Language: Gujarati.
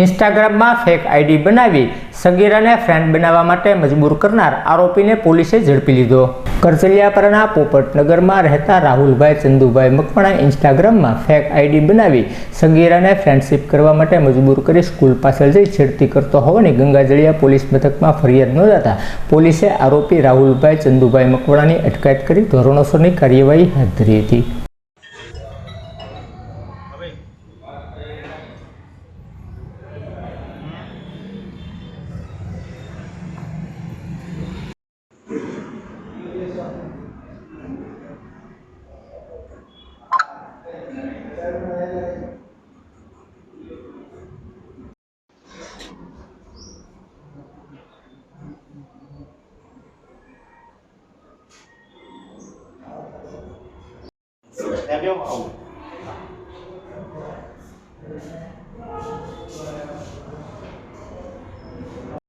ઇન્સ્ટાગ્રામમાં ફેક આઈડી બનાવી સગીરાને ફ્રેન્ડ બનાવવા માટે મજબૂર કરનાર આરોપીને પોલીસે ઝડપી લીધો. કરચલિયાપરાના પોપટનગરમાં રહેતા રાહુલભાઈ ચંદુભાઈ મકવાણા ઇન્સ્ટાગ્રામમાં ફેક આઈડી બનાવી સગીરાને ફ્રેન્ડશિપ કરવા માટે મજબૂર કરી સ્કૂલ પાસે જઈ છેડતી કરતો હોવાની ગંગાજળિયા પોલીસ મથકમાં ફરિયાદ નોંધાતા પોલીસે આરોપી રાહુલભાઈ ચંદુભાઈ મકવાણાની અટકાયત કરી ધોરણોસરની કાર્યવાહી હાથ ધરી હતી. Cái.